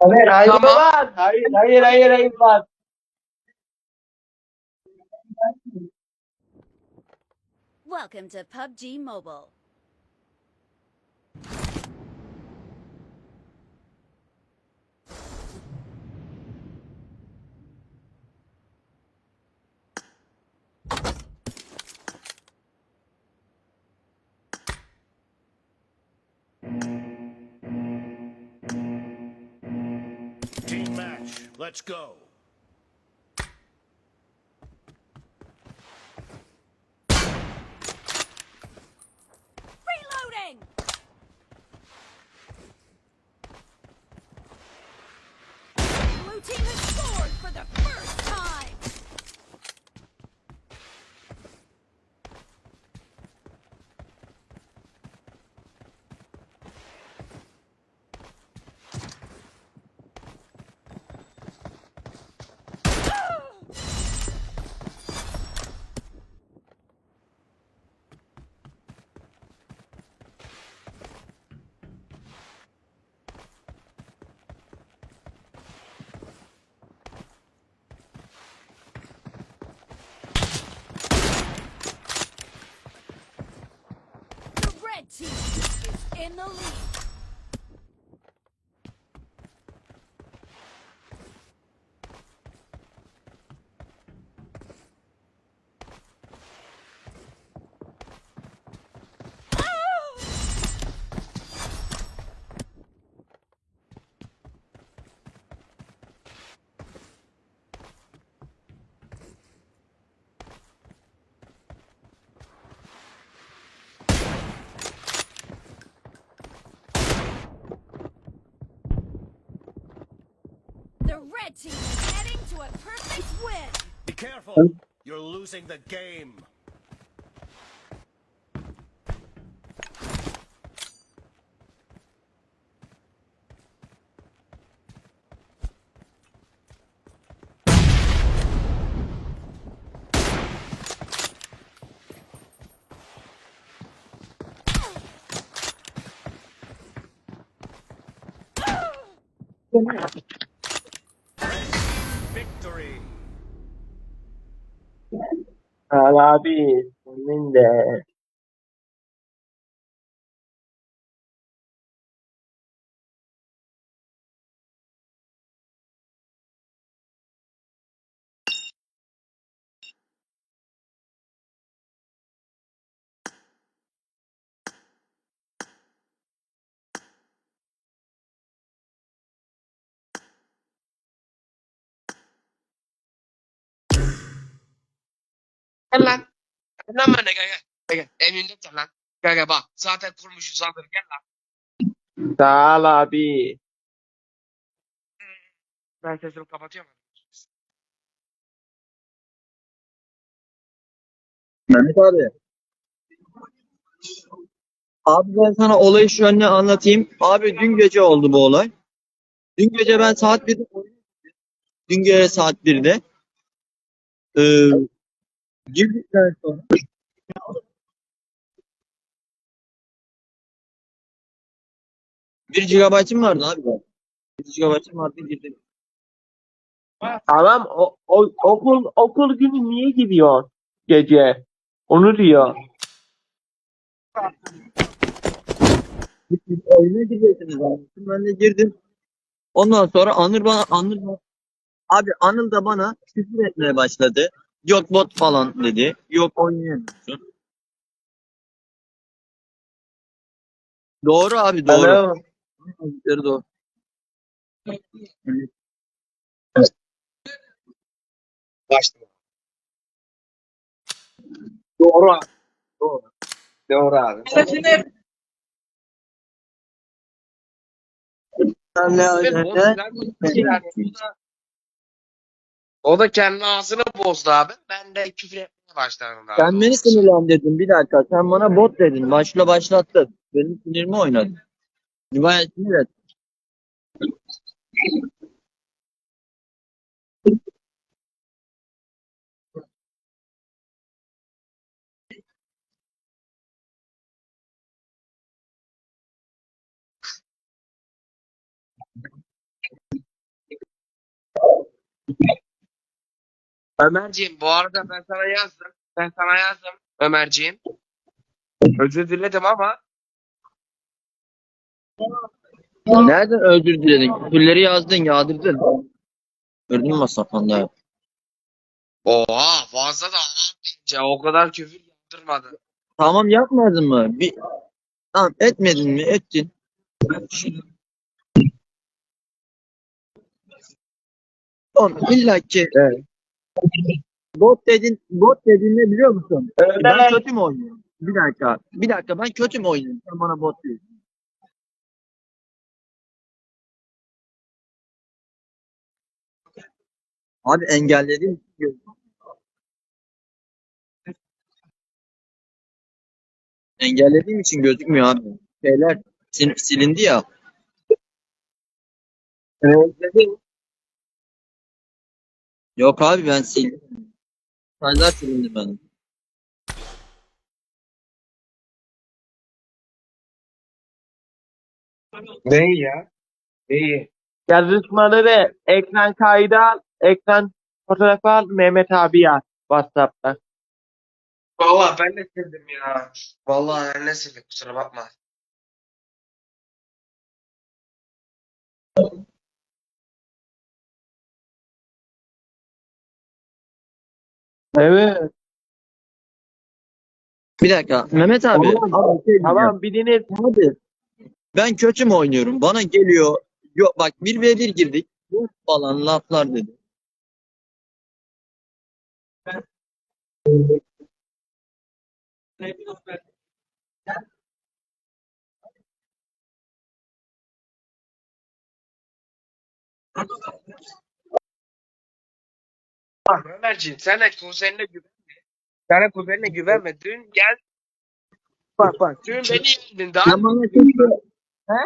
Hayır, hayır Tamam. lan. Hayır, hayır, hayır, hayır lan. Welcome to PUBG Mobile. Let's go. Reloading! Blue team has scored for the first time! The red team is in the lead. The red team is heading to a perfect win. Be careful. You're losing the game. Victory. Al abi. Senin de. Gel lan. Gel lan bana gel gel. Gel gel. Emrinde gel lan. Gel gel bak. Zaten kurmuşuz hazır. Gel lan. Sağ ol abi. Ben sesimi kapatıyorum. Mehmet abi. Abi ben sana olayı şöyle anlatayım. Abi dün gece oldu bu olay. Dün gece ben saat 1'de dün gece saat 1'de ee, girdikten sonra bir GB'ım vardı abi. 1 GB'ım vardı girdim. Tamam o, o, okul okul günü niye gidiyor gece? Onu diyor. Siz oyuna gireceksiniz abi. Ben de girdim. Ondan sonra Anıl bana Anıl bana- abi Anıl da bana küfür etmeye başladı. Yok bot falan dedi. Yok oynayamıyorsun. Doğru abi doğru. Alo. Dedikleri doğru. Başla. Doğru abi. Doğru. Doğru abi. Sen ne Evet, o, da kendi ağzını bozdu abi. Ben de küfür etmeye başladım. abi. Sen beni sinirlendirdin bir dakika. Sen bana bot dedin. Başla başlattın. Benim sinirimi oynadın. Bayağı sinir ettin. Ömerciğim bu arada ben sana yazdım. Ben sana yazdım Ömerciğim. Özür diledim ama Nereden özür diledin? Külleri yazdın, yağdırdın. Gördün mü masrafında? oha fazla da anlatmayınca o kadar küfür yaptırmadı. Tamam yapmadın mı? Bir... Tamam etmedin mi? Ettin. Oğlum illa ki bot dedin, bot dediğin ne biliyor musun? Ben kötü mü oynuyorum? Bir dakika. Bir dakika ben kötü mü oynuyorum? Sen bana bot diyorsun. Abi engelledim. Engellediğim için gözükmüyor abi. Şeyler sil- silindi ya. Yok abi ben sildim. Sayılar silindi benim. Neyi ya? Neyi? Yazışmaları ekran kaydı al, ekran fotoğrafı al, Mehmet abi at WhatsApp'ta. Vallahi ben de sildim ya. Vallahi ben de sildim kusura bakma. Evet. Bir dakika. Mehmet abi. Tamam. abi şey diyeceğim. Tamam Abi ben kötü mü oynuyorum? Bana geliyor. Yok bak 1v1 girdik. Bu falan laflar dedi. Bak Ömerciğim sen de kuzenine güvenme. Sen de kuzenine güvenme. Dün gel. Bak bak dün beni yendin daha. Sen bana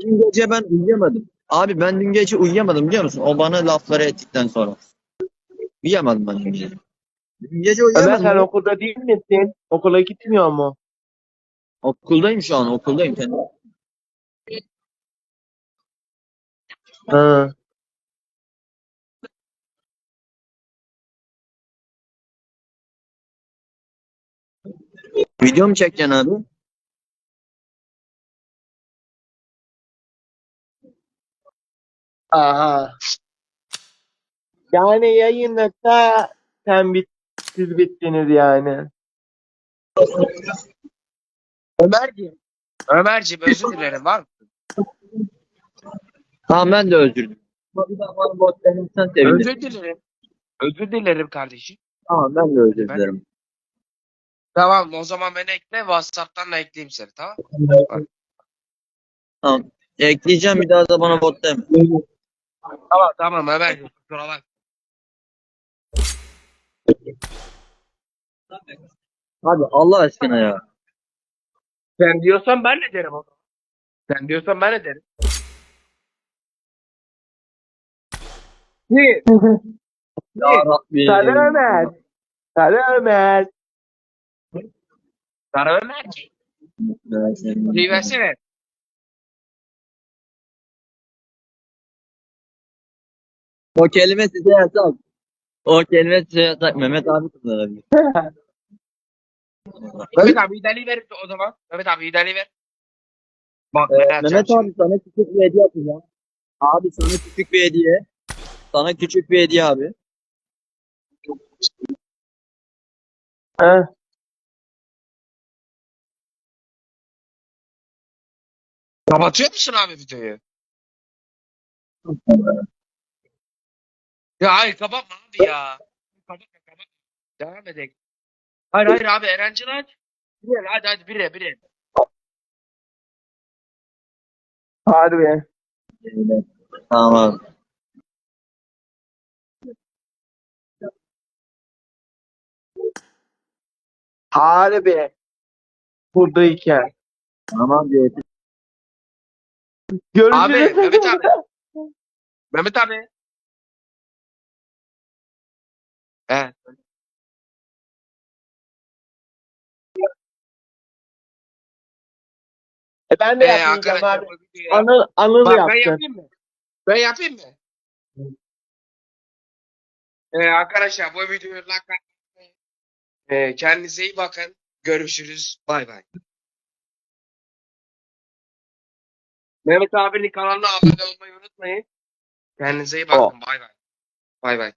Dün gece ben uyuyamadım. Abi ben dün gece uyuyamadım biliyor musun? O bana lafları ettikten sonra. Uyuyamadım ben dün gece. Dün gece Ömer uyuyamadım. sen okulda değil misin? Okula gitmiyor mu? Okuldayım şu an okuldayım. Kendim. Hı. Video mu çekeceksin abi? Aha. Yani yayınlasa sen bit siz bittiniz yani. Ömerciğim. Ömerciğim özür dilerim var mı? Tamam ben de özür dilerim. Özür dilerim. Özür dilerim kardeşim. Tamam ben de özür Ben- dilerim. Tamam o zaman beni ekle WhatsApp'tan da ekleyeyim seni tamam Tamam. Ekleyeceğim bir daha da bana bot deme. Tamam tamam Ömerciğim kusura bak. Abi Allah aşkına ya. Sen diyorsan ben de derim o zaman. Sen diyorsan ben de derim. Niye? Ya Rabbi. Sarı Ömer. Sarı Ömer. Bir versene. O kelime size yasak. O kelime size yasak. Mehmet abi kullanabilir. Mehmet abi idali ver o zaman. Mehmet abi idali ver. Bak Ee, yapacağım Mehmet şimdi. abi sana küçük bir hediye yapacağım. Abi sana küçük bir hediye. Sana küçük bir hediye abi. Kapatıyor musun abi videoyu? Ya hayır kapatma abi ya. Kapatma kapatma. Devam edelim. Hayır hayır abi Erencil aç. Bir hadi hadi bire bire. Harbi. Tamam abi. Harbi. Buradayken. Tamam abi. Görüşürüz. Abi Mehmet abi. Mehmet abi. He. E ben de Ee, yapmayacağım arkadaşlar abi. bu videoyu- Anıl, Anıl Bak ben yapayım mı? Ben yapayım mı? Ee, arkadaşlar bu videoyu like atmayı. Ee, kendinize iyi bakın. Görüşürüz. Bay bay. Mehmet abinin kanalına abone olmayı unutmayın. Kendinize iyi bakın. Bay bay. Bay bay.